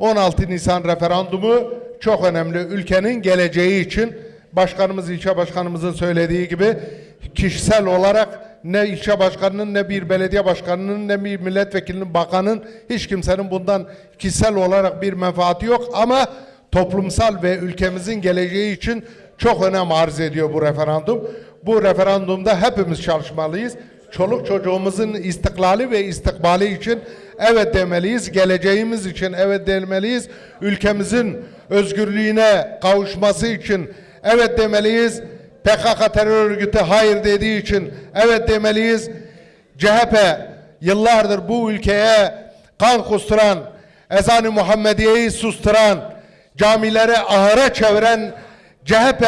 16 Nisan referandumu çok önemli. Ülkenin geleceği için başkanımız, ilçe başkanımızın söylediği gibi kişisel olarak ne ilçe başkanının ne bir belediye başkanının ne bir milletvekilinin bakanın hiç kimsenin bundan kişisel olarak bir menfaati yok ama toplumsal ve ülkemizin geleceği için çok önem arz ediyor bu referandum. Bu referandumda hepimiz çalışmalıyız. Çoluk çocuğumuzun istiklali ve istikbali için evet demeliyiz. Geleceğimiz için evet demeliyiz. Ülkemizin özgürlüğüne kavuşması için evet demeliyiz. PKK terör örgütü hayır dediği için evet demeliyiz. CHP yıllardır bu ülkeye kan kusturan, ezan-ı Muhammediye'yi susturan, camileri ahıra çeviren CHP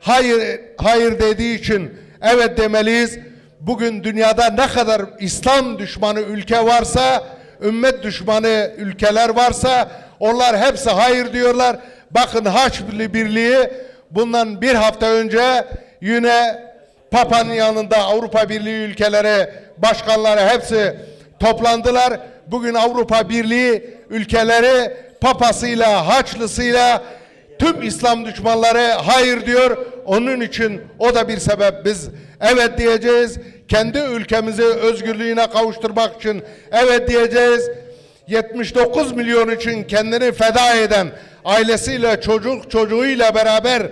hayır hayır dediği için evet demeliyiz. Bugün dünyada ne kadar İslam düşmanı ülke varsa, ümmet düşmanı ülkeler varsa onlar hepsi hayır diyorlar. Bakın Haç Birliği bundan bir hafta önce yine Papa'nın yanında Avrupa Birliği ülkeleri başkanları hepsi toplandılar. Bugün Avrupa Birliği ülkeleri papasıyla, haçlısıyla tüm İslam düşmanları hayır diyor. Onun için o da bir sebep biz evet diyeceğiz. Kendi ülkemizi özgürlüğüne kavuşturmak için evet diyeceğiz. 79 milyon için kendini feda eden ailesiyle çocuk çocuğuyla beraber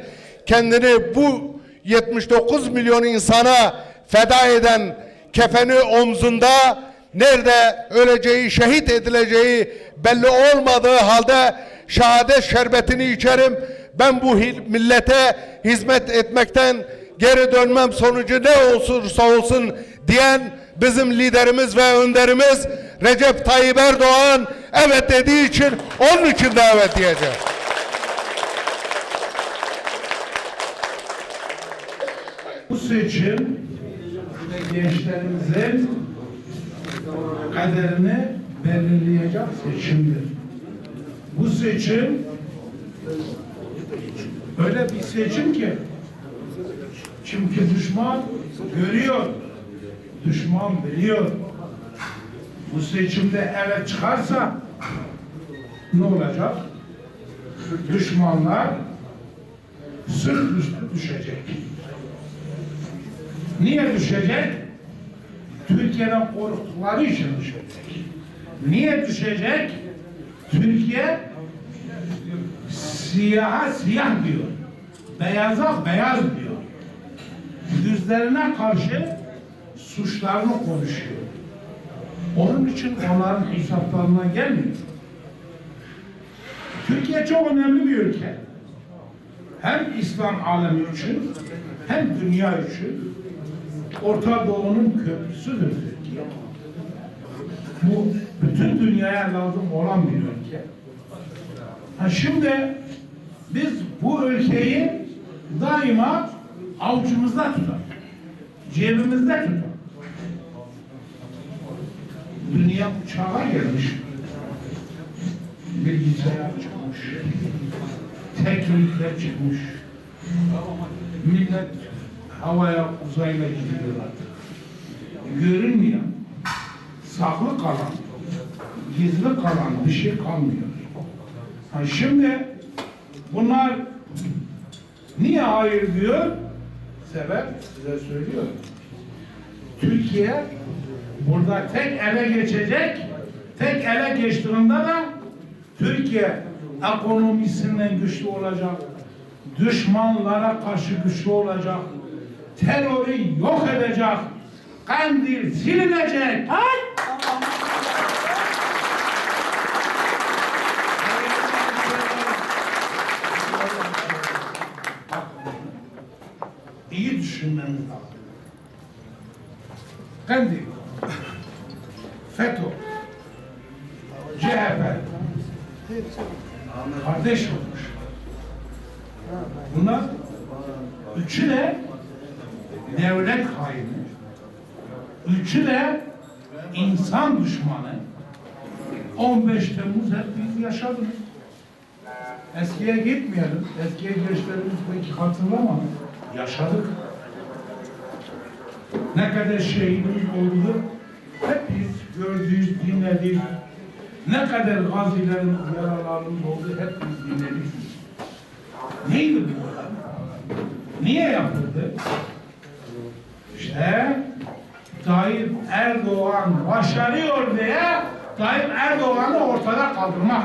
kendini bu 79 milyon insana feda eden kefeni omzunda nerede öleceği, şehit edileceği belli olmadığı halde şehadet şerbetini içerim. Ben bu millete hizmet etmekten geri dönmem sonucu ne olursa olsun diyen bizim liderimiz ve önderimiz Recep Tayyip Erdoğan evet dediği için onun için de evet diyeceğim. Bu seçim gençlerimizin kaderini belirleyecek seçimdir. Bu seçim öyle bir seçim ki çünkü düşman görüyor, düşman biliyor. Bu seçimde evet çıkarsa ne olacak? Düşmanlar sırt üstü düşecek. Niye düşecek? Türkiye'den korktukları için düşecek. Niye düşecek? Türkiye siyaha siyah diyor. Beyaza beyaz diyor. Yüzlerine karşı suçlarını konuşuyor. Onun için onların hesaplarına gelmiyor. Türkiye çok önemli bir ülke. Hem İslam alemi için hem dünya için Orta Doğu'nun köprüsüdür Türkiye. Bu bütün dünyaya lazım olan bir ülke. Ha şimdi biz bu ülkeyi daima avucumuzda tutalım. Cebimizde tutalım. Dünya uçağa gelmiş. Bilgisayar çıkmış. Teknikler çıkmış. Millet havaya uzayla gidiyor artık. Görünmeyen, saklı kalan, gizli kalan bir şey kalmıyor. Ha şimdi bunlar niye hayır diyor? Sebep size söylüyorum. Türkiye burada tek ele geçecek, tek ele geçtiğinde de Türkiye ekonomisinden güçlü olacak, düşmanlara karşı güçlü olacak, terörü yok edecek, kandil silinecek. Ay! İyi düşünmeniz lazım. Kandil, FETÖ, CHP, kardeş olmuş. Bunlar üçü de devlet haini, üçü de insan düşmanı. 15 Temmuz hep biz yaşadık. Eskiye gitmeyelim. Eskiye gençlerimiz belki hatırlamadı. Yaşadık. Ne kadar şehidimiz oldu hep biz gördük, dinledik. Ne kadar gazilerin yaralarının olduğu hepimiz dinledik. Neydi bu olay? Niye yapıldı? İşte Tayyip Erdoğan başarıyor diye Tayyip Erdoğan'ı ortada kaldırmak.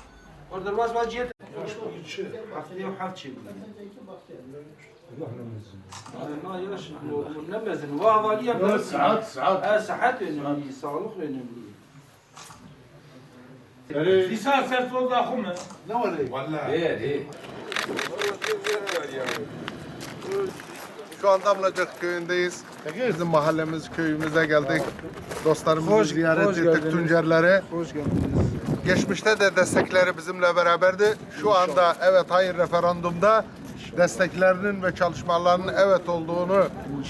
Orada var vaziyet. Haftaya hafta çevir. Allah yaş ne mezun. Va havali yapar. Saat saat. Ha sıhhat önemli, sağlık önemli. Lisan ses oldu akım mı? Ne var? Vallahi. Şu an Damlacık köyündeyiz. Bizim mahallemiz, köyümüze geldik. Dostlarımızı Hoş- ziyaret hoş ettik geldiniz. Tuncerleri. Hoş geldiniz. Geçmişte de destekleri bizimle beraberdi. Şu anda evet hayır referandumda desteklerinin ve çalışmalarının evet olduğunu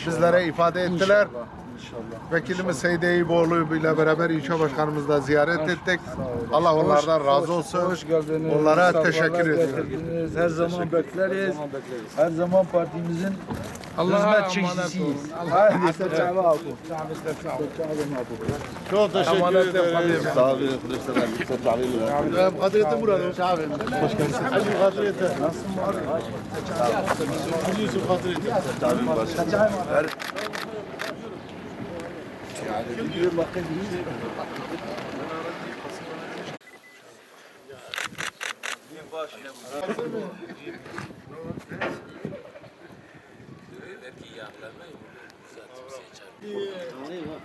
bizlere ifade ettiler. İnşallah. Vekilimiz Seydi Eyüboğlu ile beraber ilçe başkanımızla ziyaret ettik. Allah onlardan razı olsun. Hoş geldiniz. Onlara teşekkür getirdiniz. Her zaman bekleriz. Her zaman partimizin hizmet çekicisiyiz. Hadi seçimi alın. Çok teşekkür ederim. Sağ olun. Kılıçdaroğlu. Kadriyetin burada. Hoş geldiniz. Hacı Kadriyete. Yusuf التي يعلم ذات سيجار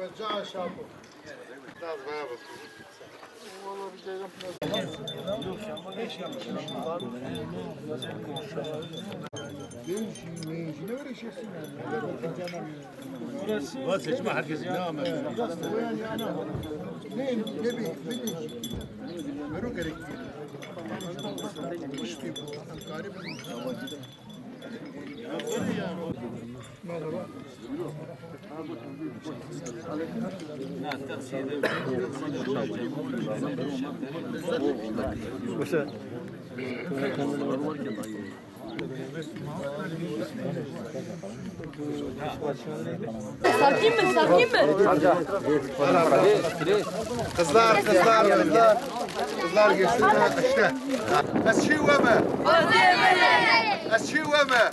رجع شابو Valla bir şey yapmıyor. Var seçme herkes devam ediyor. Ne ne bekliyorsun? Merak gerekiyor. İşte bu. Garibanın. Kadriyete. Sakin mi? Sakin mi? Kızlar, kızlar, kızlar. الظهر قسنا اشتاء الشي وما الشي وما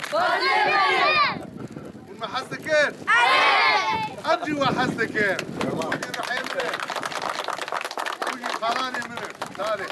وما حزكين أرجي وحزكين الرحيم كل خلاني منك صالح